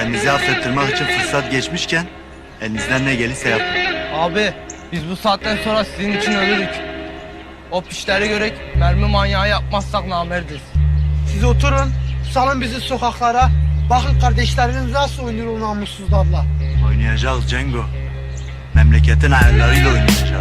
Kendinizi affettirmek için fırsat geçmişken elinizden ne gelirse yapın. Abi biz bu saatten sonra sizin için ölürük. O pişleri görek mermi manyağı yapmazsak namerdiz. Siz oturun, salın bizi sokaklara. Bakın kardeşleriniz nasıl oynuyor o namussuzlarla. Oynayacağız Cengo. Memleketin ayarlarıyla oynayacağız.